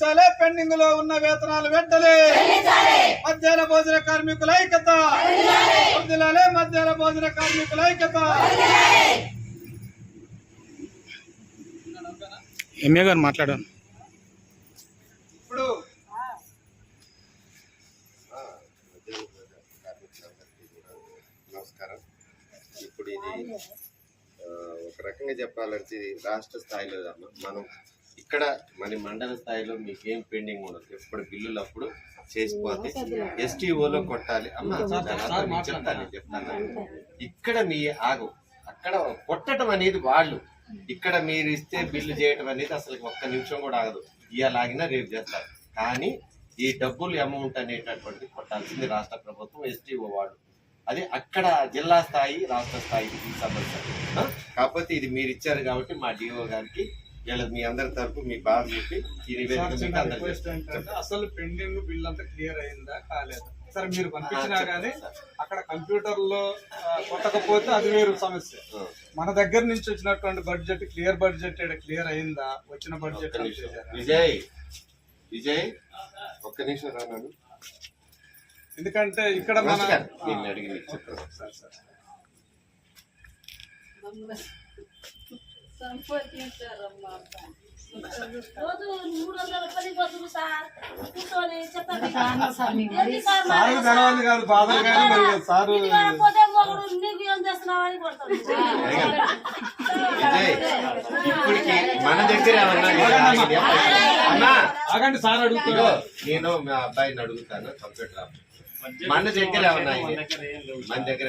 చెల్లించాలి. పెండింగ్లో ఉన్న వేతనాలు వెంటనే. మధ్యాహ్న భోజన కార్మికుల ఐక్యత. మధ్యాహ్న భోజన కార్మికుల ఐక్యత. ఎంఏ గారు మాట్లాడాను ఇప్పుడు నమస్కారం. ఇప్పుడు ఇది ఒక రకంగా చెప్పాలంటే ఇది రాష్ట్ర స్థాయిలో. మనం ఇక్కడ మన మండల స్థాయిలో మీకేం పెండింగ్ ఉండదు. ఎప్పుడు బిల్లులు అప్పుడు చేసిపోతే ఎస్టీఓలో కొట్టాలి. అమ్మ చెప్తాను ఇక్కడ మీ ఆగు. అక్కడ కొట్టడం అనేది వాళ్ళు. ఇక్కడ మీరు ఇస్తే బిల్లు చేయటం అనేది అసలు ఒక్క నిమిషం కూడా ఆగదు. ఇవాళ ఆగినా రేపు చేస్తారు. కానీ ఈ డబ్బులు అమౌంట్ అనేటటువంటి కొట్టాల్సింది రాష్ట్ర ప్రభుత్వం ఎస్టీఓ వాళ్ళు. అది అక్కడ జిల్లా స్థాయి రాష్ట్ర స్థాయికి ఆ? కాకపోతే ఇది మీరు ఇచ్చారు కాబట్టి మా డిఓ గారికి వీళ్ళ మీ అందరి తరపు మీ బాధ చెప్పి ఈ నివేదిక అసలు పెండింగ్ బిల్ అంతా క్లియర్ అయిందా కాలేదా? సరే మీరు పంపించినా గానీ అక్కడ కంప్యూటర్లో కొట్టకపోతే అది వేరు సమస్య. మన దగ్గర నుంచి వచ్చినటువంటి బడ్జెట్ క్లియర్ బడ్జెట్ క్లియర్ అయిందా? వచ్చిన బడ్జెట్. విజయ్ విజయ్ ఒక్క నిమిషం రాను ఎందుకంటే ఇక్కడ మన నేను అడిగి సారు తెలవాలి కాదు మరి సారు ఇప్పటికి మన దగ్గర ఆగండి సార్ అడుగుతున్నా నేను మా అబ్బాయిని అడుగుతాను కంప్యూటర్. మన దగ్గర ఏమన్నా? మన దగ్గర.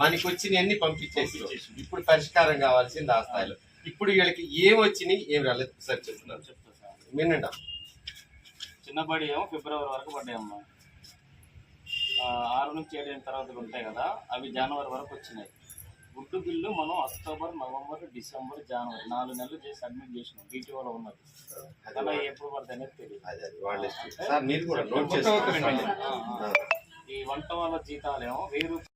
మనకి వచ్చిన అన్ని పంపించేసి ఇప్పుడు పరిష్కారం కావాల్సింది ఆ స్థాయిలో. ఇప్పుడు వీళ్ళకి ఏం వచ్చినాయి ఏం రాలేదు. సార్ చెప్తున్నాను. వినండి. చిన్నబడి ఏమో ఫిబ్రవరి వరకు పడ్డాయమ్మా ఆరు నుంచి ఏడు అయిన తర్వాత ఉంటాయి కదా అవి జనవరి వరకు వచ్చినాయి. గుడ్డు బిల్లు మనం అక్టోబర్ నవంబర్ డిసెంబర్ జనవరి నాలుగు నెలలు చేసి సబ్మిట్ చేసినాం. బీటీఓలో ఉన్నది. అలా ఎప్పుడు పడతాయి అనేది తెలియదు. ఈ వంట వాళ్ళ జీతాలేమో వెయ్యి రూపాయలు